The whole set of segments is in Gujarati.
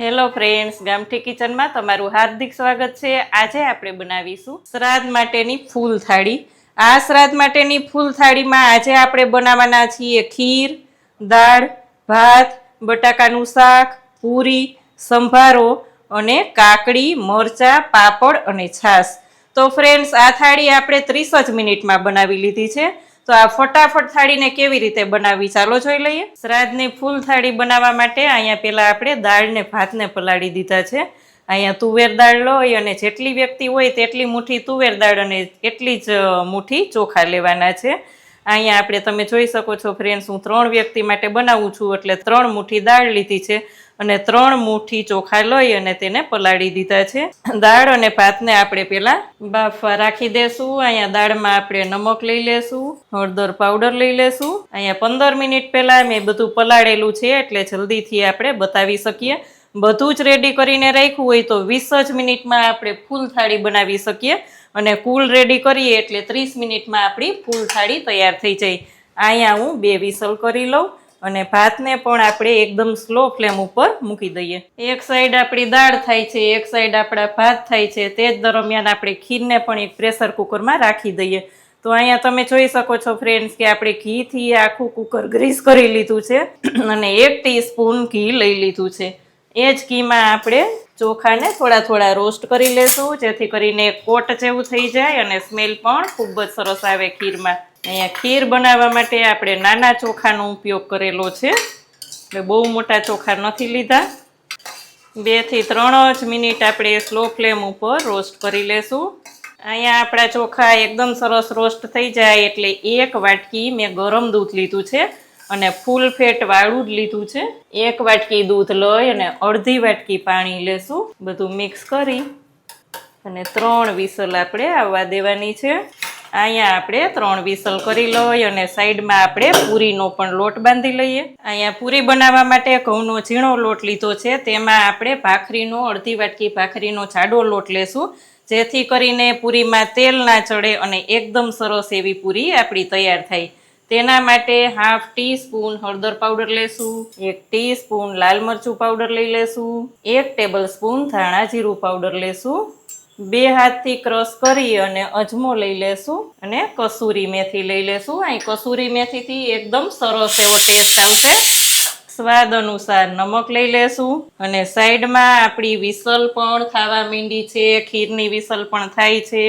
હેલો ફ્રેન્ડ્સ ગામઠી કિચનમાં તમારું હાર્દિક સ્વાગત છે. આજે આપણે બનાવીશું શ્રાદ્ધ માટેની ફૂલ થાળી. આ શ્રાદ્ધ માટેની ફૂલ થાળીમાં આજે આપણે બનાવવાના છીએ ખીર, દાળ, ભાત, બટાકાનું શાક, પૂરી, સંભારો અને કાકડી, મરચાં, પાપડ અને છાશ. તો ફ્રેન્ડ્સ આ થાળી આપણે ત્રીસ જ મિનિટમાં બનાવી લીધી છે. તો આ ફટાફટ થાળીને કેવી રીતે બનાવવી ચાલો જોઈ લઈએ. શ્રાદ્ધની ફૂલ થાળી બનાવવા માટે અહીંયા પહેલાં આપણે દાળને ભાતને પલાળી દીધા છે. અહીંયા તુવેર દાળ લોય અને જેટલી વ્યક્તિ હોય તેટલી મુઠ્ઠી તુવેર દાળ અને એટલી જ મુઠ્ઠી ચોખા લેવાના છે. અહીંયા આપણે તમે જોઈ શકો છો ફ્રેન્ડ્સ હું ત્રણ વ્યક્તિ માટે બનાવું છું, એટલે ત્રણ મુઠ્ઠી દાળ લીધી છે. અને ત્રણ મુઠ્ઠી ચોખા લઈ અને તેને પલાળી દીધા છે. દાળ અને ભાતને આપણે પહેલા બાફવા રાખી દેશું. અહીંયા દાળમાં આપણે નમક લઈ લેશું, હળદર પાવડર લઈ લેશું. અહીંયા પંદર મિનિટ પહેલાં મેં બધું પલાળેલું છે એટલે જલ્દીથી આપણે બતાવી શકીએ. બધું જ રેડી કરીને રાખ્યું હોય તો વીસ જ મિનિટમાં આપણે ફૂલ થાળી બનાવી શકીએ. અને કુલ રેડી કરીએ એટલે ત્રીસ મિનિટમાં આપણી ફૂલ થાળી તૈયાર થઈ જાય. અહીંયા હું બે વિસલ કરી લઉં. અને ભાતને પણ આપણે એકદમ સ્લો ફ્લેમ ઉપર મૂકી દઈએ. એક સાઈડ આપણી દાળ થાય છે, એક સાઈડ આપણા ભાત થાય છે, તે જ દરમિયાન આપણે ખીરને પણ એક પ્રેશર કુકરમાં રાખી દઈએ. તો અહીંયા તમે જોઈ શકો છો ફ્રેન્ડ્સ કે આપણે ઘીથી આખું કુકર ગ્રીસ કરી લીધું છે અને એક ટીસ્પૂન ઘી લઈ લીધું છે. એ જ ઘીમાં આપણે ચોખાને થોડા થોડા રોસ્ટ કરી લેશું, જેથી કરીને કોટ જેવું થઈ જાય અને સ્મેલ પણ ખૂબ જ સરસ આવે ખીરમાં. અહીંયા ખીર બનાવવા માટે આપણે નાના ચોખાનો ઉપયોગ કરેલો છે. એટલે બહુ મોટા ચોખા નથી લીધા. બેથી ત્રણ જ મિનિટ આપણે સ્લો ફ્લેમ ઉપર રોસ્ટ કરી લેશું. અહીંયા આપણા ચોખા એકદમ સરસ રોસ્ટ થઈ જાય એટલે એક વાટકી મેં ગરમ દૂધ લીધું છે અને ફૂલ ફેટ વાળું જ લીધું છે. એક વાટકી દૂધ લઈ અને અડધી વાટકી પાણી લેશું. બધું મિક્સ કરી અને ત્રણ વિસલ આપણે આવવા દેવાની છે. અહીંયા આપણે ત્રણ વિસલ કરી લઈ અને સાઈડમાં આપણે પૂરીનો પણ લોટ બાંધી લઈએ. અહીંયા પૂરી બનાવવા માટે ઘઉંનો ઝીણો લોટ લીધો છે. તેમાં આપણે ભાખરીનો, અડધી વાટકી ભાખરીનો જાડો લોટ લેશું. જેથી કરીને પૂરીમાં તેલ ના ચડે અને એકદમ સરસ એવી પૂરી આપણી તૈયાર થાય. તેના માટે હાફ ટી સ્પૂન હળદર પાવડર લેશું, એક ટી સ્પૂન લાલ મરચું પાવડર લઈ લેશું, એક ટેબલ સ્પૂન ધાણા જીરું પાવડર લેશું બે હાથથી ક્રશ કરી અને અજમો લઈ લેશું અને કસૂરી મેથી લઈ લેશું. અહીં કસૂરી મેથીથી એકદમ સરસ એવો ટેસ્ટ આવશે. સ્વાદ અનુસાર નમક લઈ લેશું અને સાઈડમાં આપણી વિસલ પણ થવા માંડી છે, ખીરની વિસલ પણ થાય છે.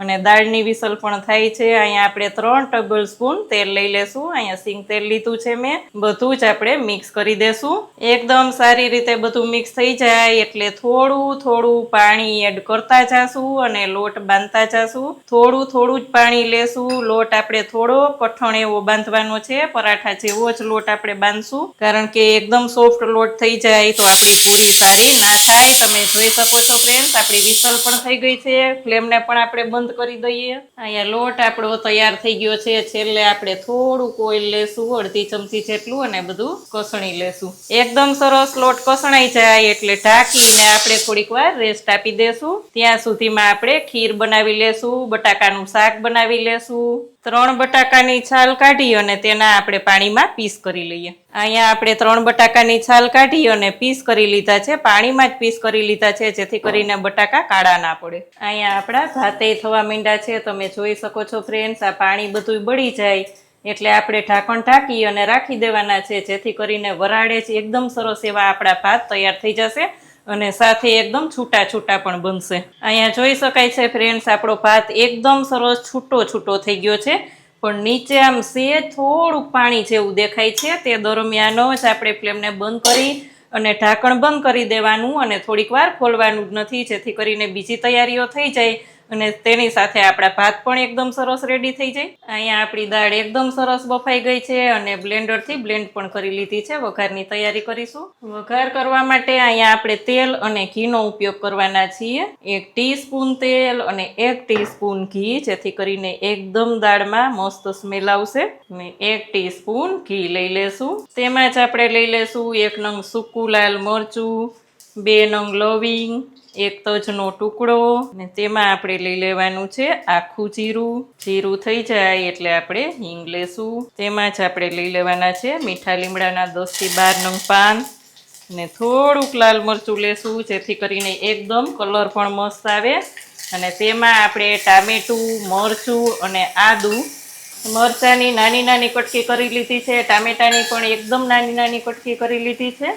અને દાળની વિસલ પણ થાય છે. અહીંયા આપણે ત્રણ ટેબલ સ્પૂન તેલ લઈ લેશું. અહીંયા સિંગ તેલ લીધું છે મેં. બધું જ આપણે મિક્સ કરી દેશું. એકદમ સારી રીતે બધું મિક્સ થઈ જાય એટલે થોડું થોડું પાણી એડ કરતા જાશું અને લોટ બાંધતા જાશું. થોડું થોડું જ પાણી લેશું. લોટ આપણે થોડો કઠણ એવો બાંધવાનો છે. પરાઠા જેવો જ લોટ આપણે બાંધશું. કારણ કે એકદમ સોફ્ટ લોટ થઈ જાય તો આપણી પૂરી સારી ના થાય. તમે જોઈ શકો છો ફ્રેન્ડ્સ આપણી વિસલ પણ થઈ ગઈ છે. ફ્લેમને પણ આપણે બંધ કરી દઈએ. અહીંયા લોટ આપણો તૈયાર થઈ ગયો છે. છેલ્લે આપણે થોડુંક ઓઇલ લેશું, અડધી ચમચી જેટલું અને બધું કસણી લેશું. એકદમ સરસ લોટ કસણાઈ જાય એટલે ઢાંકીને આપણે થોડીક વાર રેસ્ટ આપી દેશું. ત્યાં સુધીમાં આપણે ખીર બનાવી લેશું, બટાકાનું શાક બનાવી લેશું. ત્રણ બટાકાની છાલ કાઢી અને તેના આપણે પાણીમાં પીસ કરી લઈએ. અહીંયા આપણે ત્રણ બટાકાની છાલ કાઢી અને પીસ કરી લીધા છે. પાણીમાં જ પીસ કરી લીધા છે, જેથી કરીને બટાકા કાળા ના પડે. અહીંયા આપણા ભાતે થવા માંડ્યા છે. તમે જોઈ શકો છો ફ્રેન્ડ્સ, આ પાણી બધું બળી જાય. એટલે આપણે ઢાંકણ ઢાંકી અને રાખી દેવાના છે, જેથી કરીને વરાળે જ એકદમ સરસ એવા આપણા ભાત તૈયાર થઈ જશે. અને સાથે એકદમ છૂટા છૂટા પણ બનશે. અહીંયા જોઈ શકાય છે ફ્રેન્ડ્સ આપણો ભાત એકદમ સરસ છૂટો છૂટો થઈ ગયો છે. પણ નીચે આમ સેજ થોડુંક પાણી જેવું દેખાય છે. તે દરમિયાન જ આપણે ફ્લેમને બંધ કરી અને ઢાંકણ બંધ કરી દેવાનું અને થોડીક વાર ખોલવાનું જ નથી. જેથી કરીને બીજી તૈયારીઓ થઈ જાય. અને તેની સાથે આપણા ભાત પણ એકદમ સરસ રેડી થઈ જાય. અહીંયા આપણી દાળ એકદમ સરસ બફાઈ ગઈ છે અને બ્લેન્ડરથી બ્લેન્ડ પણ કરી લીધી છે. વઘારની તૈયારી કરીશું. વઘાર કરવા માટે અહીંયા આપણે તેલ અને ઘીનો ઉપયોગ કરવાના છીએ. એક ટીસ્પૂન તેલ અને એક ટીસ્પૂન ઘી, જેથી કરીને એકદમ દાળમાં મસ્ત સ્મેલ આવશે. અને એક ટીસ્પૂન ઘી લઈ લેશું. તેમાં જ આપણે લઈ લેશું એક નંગ સૂકું લાલ મરચું બે નંગ લવિંગ, એક તજનો ટુકડો ને તેમાં આપણે લઈ લેવાનું છે આખું જીરું. જીરું થઈ જાય એટલે આપણે હિંગ લેશું. તેમાં જ આપણે લઈ લેવાના છે મીઠા લીમડાના દસથી બાર નંગ પાન. અને થોડુંક લાલ મરચું લેશું, જેથી કરીને એકદમ કલર પણ મસ્ત આવે. અને તેમાં આપણે ટામેટું, મરચું અને આદું. મરચાંની નાની નાની કટકી કરી લીધી છે. ટામેટાની પણ એકદમ નાની નાની કટકી કરી લીધી છે.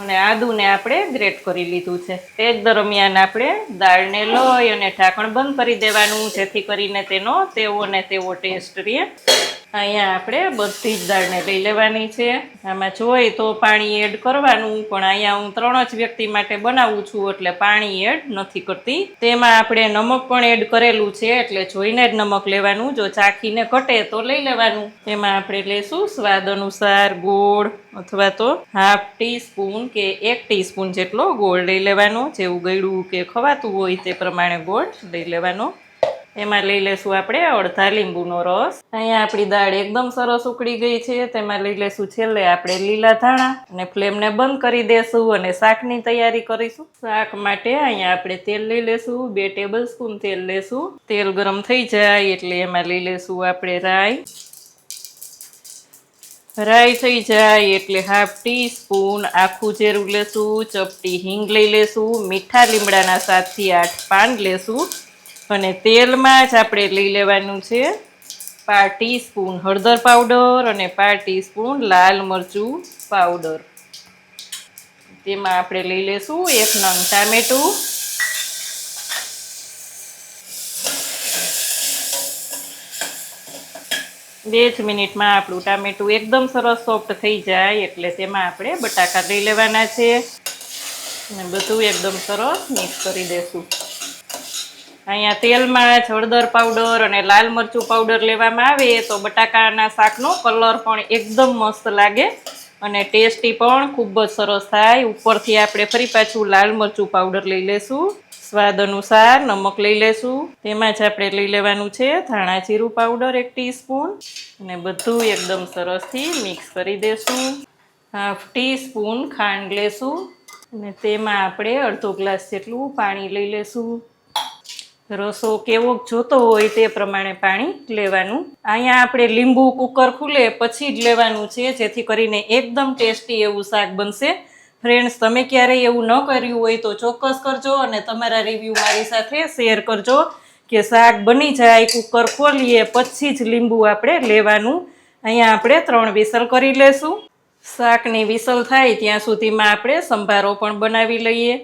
અને આદુને આપણે ગ્રેટ કરી લીધું છે. તે દરમિયાન આપણે દાળને લઈ અને ઢાંકણ બંધ કરી દેવાનું, જેથી કરીને તેનો તેવો ને તેવો ટેસ્ટ રહે. અહીંયા આપણે બધી જ દાળને લઈ લેવાની છે. આમાં જોઈ તો પાણી એડ કરવાનું, પણ અહીંયા હું ત્રણ જ વ્યક્તિ માટે બનાવું છું, એટલે પાણી એડ નથી કરતી. તેમાં આપણે નમક પણ એડ કરેલું છે, એટલે જોઈને જ નમક લેવાનું. જો ચાખીને ઘટે તો લઈ લેવાનું. તેમાં આપણે લેશું સ્વાદ અનુસાર ગોળ, અથવા તો હાફ ટી સ્પૂન કે એક ટીસ્પૂન જેટલો ગોળ લઈ લેવાનો. જેવું ગળ્યું કે ખવાતું હોય તે પ્રમાણે ગોળ લઈ લેવાનો. એમાં લઈ લેશું આપણે અડધા લીંબુનો રસ. અહીંયા આપણી દાળ એકદમ સરસ ઉકળી ગઈ છે, તેમાં લઈ લેશું છેલ્લે આપણે લીલા ધાણા અને ફ્લેમને બંધ કરી દેશું અને શાકની તૈયારી કરીશું. શાક માટે અહીંયા આપણે તેલ લઈ લેશું, બે ટેબલ સ્પૂન તેલ લેશું. તેલ ગરમ થઈ જાય એટલે એમાં લઈ લેશું આપણે રાઈ. રાઈ થઈ જાય એટલે હાફ ટી સ્પૂન આખું જીરું લેશું, ચપટી હિંગ લઈ લેશું, મીઠા લીમડાના સાતથી આઠ પાન લેશું. અને તેલમાં જ આપણે લઈ લેવાનું છે પા ટીસ્પૂન હળદર પાવડર અને પા ટીસ્પૂન લાલ મરચું પાવડર. તેમાં આપણે લઈ લેશું એક નંગ ટામેટું. બે જ મિનિટમાં આપણું ટામેટું એકદમ સરસ સોફ્ટ થઈ જાય એટલે તેમાં આપણે બટાકા લઈ લેવાના છે. અને બધું એકદમ સરસ મિક્સ કરી દેશું. અહીંયા તેલમાં હળદર પાવડર અને લાલ મરચું પાવડર લેવામાં આવે, તો બટાકાના શાકનો કલર પણ એકદમ મસ્ત લાગે અને ટેસ્ટી પણ ખૂબ જ સરસ થાય. ઉપરથી આપણે ફરી પાછું લાલ મરચું પાવડર લઈ લેશું. સ્વાદ અનુસાર નમક લઈ લેશું. તેમાં જ આપણે લઈ લેવાનું છે ધાણા જીરું પાવડર એક ટીસ્પૂન અને બધું એકદમ સરસથી મિક્સ કરી દેશું. હાફ ટી સ્પૂન ખાંડ લેશું અને તેમાં આપણે અડધો ગ્લાસ જેટલું પાણી લઈ લેશું. રસો કેવો જોતો હોય તે પ્રમાણે પાણી લેવાનું. અહીંયા આપણે લીંબુ કુકર ખુલે પછી જ લેવાનું છે, જેથી કરીને એકદમ ટેસ્ટી એવું શાક બનશે. ફ્રેન્ડ્સ તમે ક્યારેય એવું ન કર્યું હોય તો ચોક્કસ કરજો અને તમારા રિવ્યૂ મારી સાથે શેર કરજો કે શાક બની જાય કુકર ખોલીએ, પછી જ લીંબુ આપણે લેવાનું. અહીંયા આપણે ત્રણ વિસલ કરી લેશું. શાકની વિસલ થાય ત્યાં સુધીમાં આપણે સંભારો પણ બનાવી લઈએ.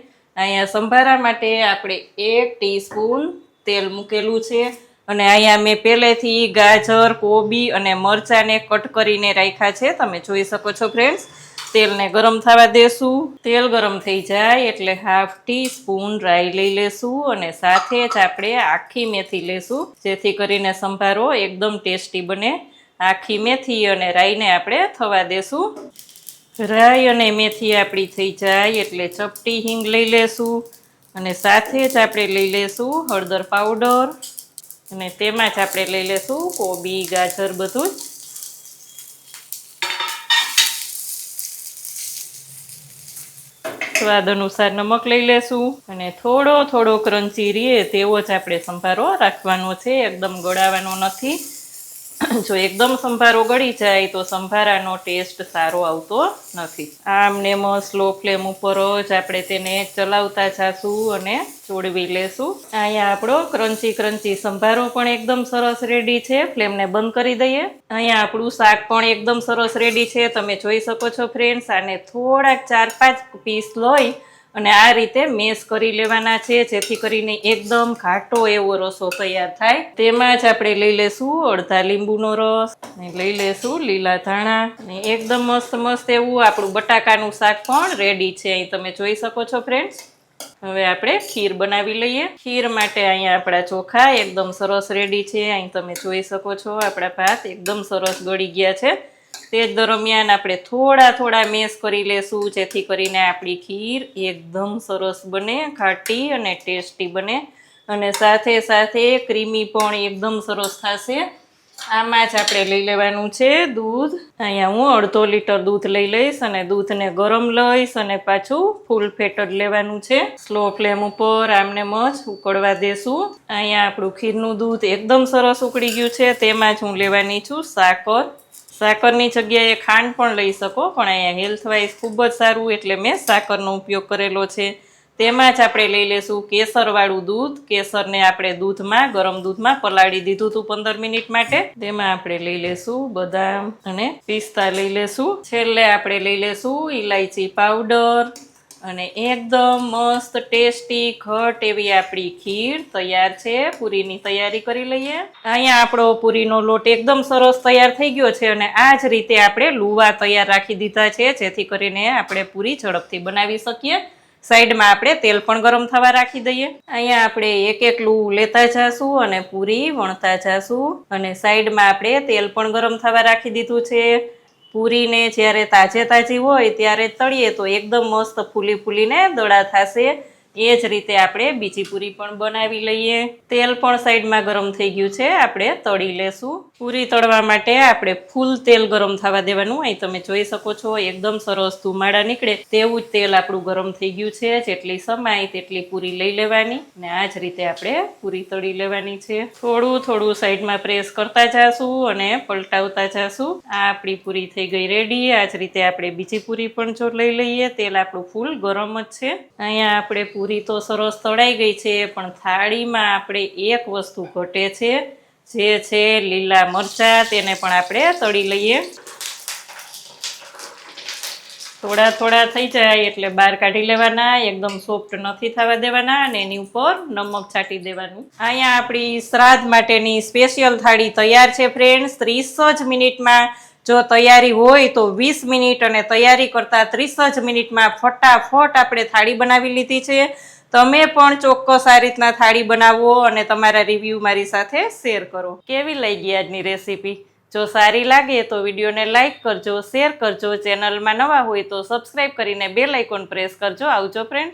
અહીંયા સંભારા માટે આપણે એક ટીસ્પૂન તેલ મૂકેલું છે અને અહીંયા મેં પહેલેથી ગાજર, કોબી અને મરચાંને કટ કરીને રાખ્યા છે. તમે જોઈ શકો છો ફ્રેન્ડ્સ, તેલને ગરમ થવા દેશું. તેલ ગરમ થઈ જાય એટલે હાફ ટી સ્પૂન રાઈ લઈ લેશું અને સાથે જ આપણે આખી મેથી લેશું, જેથી કરીને સંભારો એકદમ ટેસ્ટી બને. આખી મેથી અને રાઈને આપણે થવા દેશું. રાઈ અને મેથી આપણી થઈ જાય એટલે ચપટી હિંગ લઈ લેશું અને સાથે જ આપણે લઈ લેશું હળદર પાવડર અને તેમાં જ આપણે લઈ લેશું કોબી, ગાજર બધું સ્વાદ અનુસાર નમક લઈ લેશું અને થોડો થોડો ક્રંચી રીએ તેવો જ આપણે સંભારો રાખવાનો છે, એકદમ ગળાવાનો નથી. જો એકદમ સંભારો ગળી જાય તો સંભારાનો ટેસ્ટ સારો આવતો નથી. આમ ને સ્લો ફ્લેમ ઉપર જ આપણે તેને ચલાવતા જાશું અને ચોડવી લેશું. અહીંયા આપણો ક્રંચી ક્રંચી સંભારો પણ એકદમ સરસ રેડી છે. ફ્લેમને બંધ કરી દઈએ. અહીંયા આપણું શાક પણ એકદમ સરસ રેડી છે. તમે જોઈ શકો છો ફ્રેન્ડ્સ, આને થોડાક ચાર પાંચ પીસ લઈ અને આ રીતે મેશ કરી લેવાના છે, જેથી કરીને એકદમ ઘાટો એવો રસો તૈયાર થાય. તેમાં જ આપણે લઈ લેશું અડધા લીંબુનો રસ, ને લઈ લેશું લીલા ધાણા, ને એકદમ મસ્ત મસ્ત એવું આપણું બટાકાનું શાક પણ રેડી છે. અહીં તમે જોઈ શકો છો ફ્રેન્ડ્સ હવે આપણે ખીર બનાવી લઈએ. ખીર માટે અહીંયા આપણા ચોખા એકદમ સરસ રેડી છે. અહીં તમે જોઈ શકો છો આપણા ભાત એકદમ સરસ ગળી ગયા છે. તે દરમિયાન આપણે થોડા થોડા મેસ કરી લેશું, જેથી કરીને આપણી ખીર એકદમ સરસ બને, ખાટી અને ટેસ્ટી બને. અને સાથે સાથે ક્રીમી પણ એકદમ સરસ થશે. આમાં જ આપણે લઈ લેવાનું છે દૂધ. અહીંયા હું અડધો લીટર દૂધ લઈ લઈશ અને દૂધને ગરમ લઈશ અને પાછું ફૂલ ફેટ જ લેવાનું છે. સ્લો ફ્લેમ ઉપર આમને મજ ઉકળવા દેશું. અહીંયા આપણું ખીરનું દૂધ એકદમ સરસ ઉકળી ગયું છે. તેમાં જ હું લેવાની છું સાકર. સાકરની જગ્યાએ ખાંડ પણ લઈ શકો, પણ અહીંયા હેલ્થવાઇઝ ખૂબ જ સારું એટલે મેં સાકરનો ઉપયોગ કરેલો છે. તેમાં જ આપણે લઈ લેશું કેસરવાળું દૂધ. કેસરને આપણે દૂધમાં, ગરમ દૂધમાં પલાળી દીધું હતું પંદર મિનિટ માટે. તેમાં આપણે લઈ લેશું બદામ અને પિસ્તા લઈ લેશું. છેલ્લે આપણે લઈ લેશું ઇલાયચી પાવડર. અને એકદમ મસ્ત, ટેસ્ટી, ઘટ એવી આપણી ખીર તૈયાર છે. પૂરીની તૈયારી કરી લઈએ. અહીંયા આપણો પૂરીનો લોટ એકદમ સરસ તૈયાર થઈ ગયો છે અને આ જ રીતે આપણે લુવા તૈયાર રાખી દીધા છે, જેથી કરીને આપણે પૂરી ઝડપથી બનાવી શકીએ. સાઈડમાં આપણે તેલ પણ ગરમ થવા રાખી દઈએ. અહીંયા આપણે એક એક લૂ લેતા જાશું અને પૂરી વણતા જાશું. અને સાઈડમાં આપણે તેલ પણ ગરમ થવા રાખી દીધું છે. પૂરીને જ્યારે તાજે તાજી હોય ત્યારે તળીએ તો એકદમ મસ્ત ફૂલી ફૂલીને દડા થશે. એ જ રીતે આપણે બીજી પૂરી પણ બનાવી લઈએ. તેલ પણ સાઈડમાં ગરમ થઈ ગયું છે. આપણે તળી લેશું. પૂરી તળવા માટે આપણે ફૂલ તેલ ગરમ થવા દેવાનું. અહીં તમે જોઈ શકો છો, એકદમ સરસ ધુમાડા નીકળે તેવું જ તેલ આપણું ગરમ થઈ ગયું છે. જેટલી સમાય તેટલી પૂરી લઈ લેવાની ને આ જ રીતે આપણે પૂરી તળી લેવાની છે. થોડું થોડું સાઈડમાં પ્રેસ કરતા જાશું અને પલટાવતા જાશું. આ આપણી પૂરી થઈ ગઈ રેડી. આ જ રીતે આપણે બીજી પૂરી પણ જો લઈ લઈએ. તેલ આપણું ફૂલ ગરમ જ છે. અહીંયા આપણે પૂરી તો સરસ તળાઈ ગઈ છે, પણ થાળીમાં આપણે એક વસ્તુ ઘટે છે, જે છે લીલા મરચાં, તેને પણ આપણે તળી લઈએ. થોડા થોડા થઈ જાય એટલે બહાર કાઢી લેવાના, એકદમ સોફ્ટ નથી થવા દેવાના અને એની ઉપર નમક છાંટી દેવાનું. અહીંયા આપણી શ્રાદ્ધ માટેની સ્પેશિયલ થાળી તૈયાર છે ફ્રેન્ડ્સ ત્રીસ જ મિનિટમાં જો તૈયારી હોય તો વીસ મિનિટ અને તૈયારી કરતાં ત્રીસ જ મિનિટમાં ફટાફટ આપણે થાળી બનાવી લીધી છે. તમે પણ ચોક્કસ આ રીતના થાળી બનાવો અને તમારા રિવ્યૂ મારી સાથે શેર કરો. કેવી લઈ ગઈ આજની રેસીપી જો સારી લાગે તો વિડીયોને લાઇક કરજો શેર કરજો ચેનલમાં નવા હોય તો સબસ્ક્રાઈબ કરીને બેલ આઇકોન પ્રેસ કરજો. આવજો ફ્રેન્ડ્સ